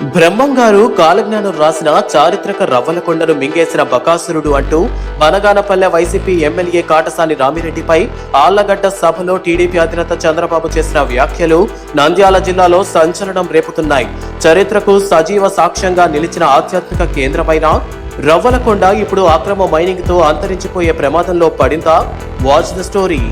బ్రహ్మం గారు కాలజ్ఞానం రాసిన చారిత్రక రవ్వలకొండను మింగేసిన బకాసురుడు అంటూ బనగానపల్లె వైసీపీ ఎమ్మెల్యే కాటసాని రామిరెడ్డిపై ఆళ్ళగడ్డ సభలో టీడీపీ అధినేత చంద్రబాబు చేసిన వ్యాఖ్యలు నంద్యాల జిల్లాలో సంచలనం రేపుతున్నాయి. చరిత్రకు సజీవ సాక్ష్యంగా నిలిచిన ఆధ్యాత్మిక కేంద్రమైన రవ్వలకొండ ఇప్పుడు అక్రమ మైనింగ్తో అంతరించిపోయే ప్రమాదంలో పడిందా? Watch the story.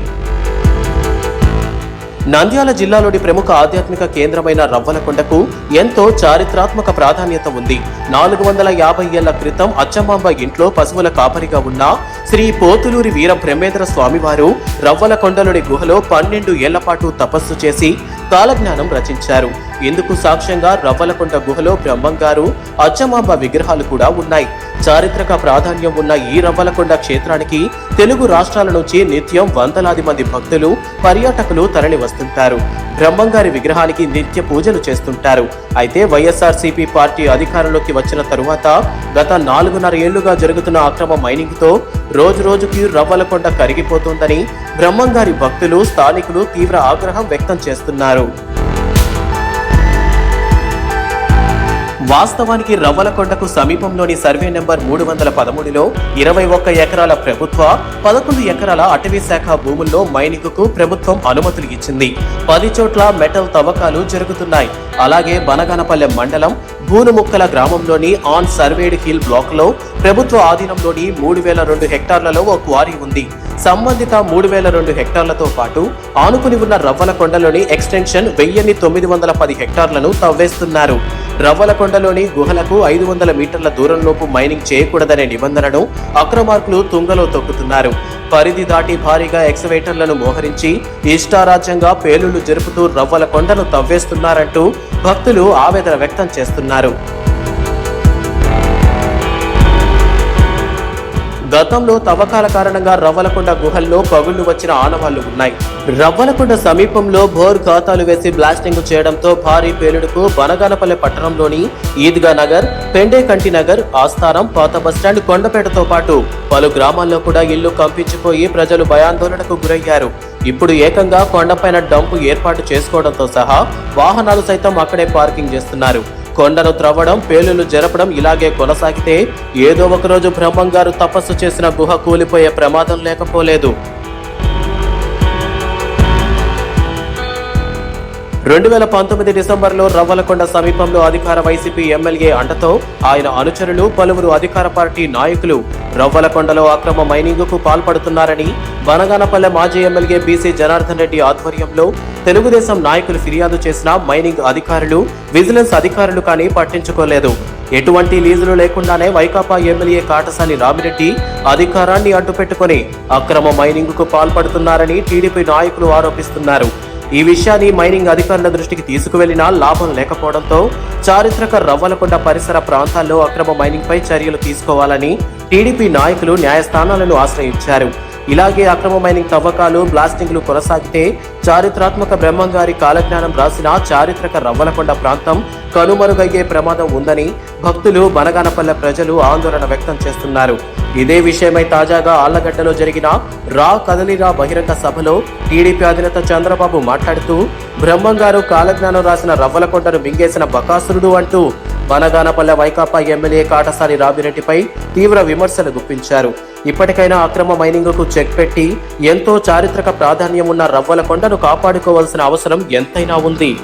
నంద్యాల జిల్లాలోని ప్రముఖ ఆధ్యాత్మిక కేంద్రమైన రవ్వలకొండకు ఎంతో చారిత్రాత్మక ప్రాధాన్యత ఉంది. నాలుగు వందల యాభై ఏళ్ళ క్రితం అచ్చమాంబ ఇంట్లో పశువుల కాపరిగా ఉన్న శ్రీ పోతులూరి వీర బ్రహ్మేంద్ర స్వామివారు రవ్వలకొండలోని గుహలో పన్నెండు ఏళ్ళ పాటు తపస్సు చేసి కాలజ్ఞానం రచించారు. ఇందుకు సాక్ష్యంగా రవ్వలకొండ గుహలో బ్రహ్మంగారు అచ్చమాంబ విగ్రహాలు కూడా ఉన్నాయి. చారిత్రక ప్రాధాన్యం ఉన్న ఈ రవ్వలకొండ క్షేత్రానికి తెలుగు రాష్ట్రాల నుంచి నిత్యం వందలాది మంది భక్తులు పర్యాటకులు తరలి వస్తుంటారు బ్రహ్మంగారి విగ్రహానికి నిత్య పూజలు చేస్తుంటారు. అయితే వైఎస్ఆర్సీపీ పార్టీ అధికారంలోకి వచ్చిన తరువాత గత నాలుగున్నర ఏళ్ళుగా జరుగుతున్న అక్రమ మైనింగ్తో రోజు రోజుకి రవ్వలకొండ కరిగిపోతుందని బ్రహ్మంగారి భక్తులు స్థానికులు తీవ్ర ఆగ్రహం వ్యక్తం చేస్తున్నారు. వాస్తవానికి రవ్వలకొండకు సమీపంలోని సర్వే నెంబర్ మూడు వందల పదమూడులో ఇరవై ఒక్క ఎకరాల ప్రభుత్వ పదకొండు ఎకరాల అటవీ శాఖ భూముల్లో మైనింగ్కు ప్రభుత్వం అనుమతులు ఇచ్చింది. పది చోట్ల మెటల్ తవ్వకాలు జరుగుతున్నాయి. అలాగే బనగానపల్లె మండలం భూనుముక్కల గ్రామంలోని ఆన్ సర్వేడ్ హిల్ బ్లాక్లో ప్రభుత్వ ఆధీనంలోని మూడు వేల రెండు హెక్టార్లలో ఓ క్వారీ ఉంది. సంబంధిత మూడు వేల రెండు హెక్టార్లతో పాటు ఆనుకుని ఉన్న రవ్వలకొండలోని ఎక్స్టెన్షన్ వెయ్యిన్ని తొమ్మిది వందల పది హెక్టార్లను తవ్వేస్తున్నారు. రవ్వలకొండలోని గుహలకు ఐదు వందల మీటర్ల దూరంలోపు మైనింగ్ చేయకూడదనే నిబంధనను అక్రమార్కులు తుంగలో తొక్కుతున్నారు. పరిధి దాటి భారీగా ఎక్సవేటర్లను మోహరించి ఇష్టారాజ్యంగా పేలుళ్ళు జరుపుతూ రవ్వల కొండను తవ్వేస్తున్నారంటూ భక్తులు ఆవేదన వ్యక్తం చేస్తున్నారు. గతంలో తవ్వకాల కారణంగా రవ్వలకొండ గుహల్లో పగుళ్ళు వచ్చిన ఆనవాళ్ళు ఉన్నాయి. రవ్వలకొండ సమీపంలో బోర్ ఖాతాలు వేసి బ్లాస్టింగ్ చేయడంతో భారీ పేలుడుకు బనగానపల్లె పట్టణంలోని ఈద్గా నగర్ పెండేకంటి నగర్ ఆస్థానం పాత బస్టాండ్ కొండపేటతో పాటు పలు గ్రామాల్లో కూడా ఇల్లు కంపించిపోయి ప్రజలు భయాందోళనకు గురయ్యారు. ఇప్పుడు ఏకంగా కొండపైన డంపు ఏర్పాటు చేసుకోవడంతో సహా వాహనాలు సైతం అక్కడే పార్కింగ్ చేస్తున్నారు. కొండను త్రవ్వడం పేలులు జరపడం ఇలాగే కొనసాగితే ఏదో ఒకరోజు బ్రహ్మంగారు తపస్సు చేసిన గుహ కూలిపోయే ప్రమాదం లేకపోలేదు. రెండు వేల పంతొమ్మిది డిసెంబర్లో రవ్వలకొండ సమీపంలో అధికార వైసీపీ ఎమ్మెల్యే అండతో ఆయన అనుచరులు పలువురు అధికార పార్టీ నాయకులు రవ్వలకొండలో అక్రమ మైనింగ్కు పాల్పడుతున్నారని బనగానపల్లె మాజీ ఎమ్మెల్యే బీసీ జనార్దన్ రెడ్డి ఆధ్వర్యంలో తెలుగుదేశం నాయకులు ఫిర్యాదు చేసిన మైనింగ్ అధికారులు విజిలెన్స్ అధికారులు కానీ పట్టించుకోలేదు. ఎటువంటి లీజులు లేకుండానే వైకాపా ఎమ్మెల్యే కాటసాని రామిరెడ్డి అధికారాన్ని అడ్డుపెట్టుకుని అక్రమ మైనింగ్కు పాల్పడుతున్నారని టీడీపీ నాయకులు ఆరోపిస్తున్నారు. ఈ విషయాన్ని మైనింగ్ అధికారుల దృష్టికి తీసుకువెళ్ళినా లాభం లేకపోవడంతో చారిత్రక రవ్వలకొండ పరిసర ప్రాంతాల్లో అక్రమ మైనింగ్ పై చర్యలు తీసుకోవాలని టీడీపీ నాయకులు న్యాయస్థానాలను ఆశ్రయించారు. ఇలాగే అక్రమ మైనింగ్ తవ్వకాలు బ్లాస్టింగ్లు కొనసాగితే చారిత్రాత్మక బ్రహ్మంగారి కాలజ్ఞానం రాసిన చారిత్రక రవ్వలకొండ ప్రాంతం కనుమరుగయ్యే ప్రమాదం ఉందని భక్తులు బనగానపల్లె ప్రజలు ఆందోళన వ్యక్తం చేస్తున్నారు. ఇదే విషయమై తాజాగా ఆళ్ళగడ్డలో జరిగిన రా కదలిరా బహిరంగ సభలో టీడీపీ అధినేత చంద్రబాబు మాట్లాడుతూ బ్రహ్మంగారు కాలజ్ఞానం రాసిన రవ్వలకొండను మింగేసిన బకాసురుడు అంటూ బనగానపల్లె వైకాపా ఎమ్మెల్యే కాటసాని రామిరెడ్డిపై తీవ్ర విమర్శలు గుప్పించారు. ఇప్పటికైనా అక్రమ మైనింగ్కు చెక్ పెట్టి ఎంతో చారిత్రక ప్రాధాన్యం ఉన్న రవ్వల కొండను కాపాడుకోవాల్సిన అవసరం ఎంతైనా ఉంది.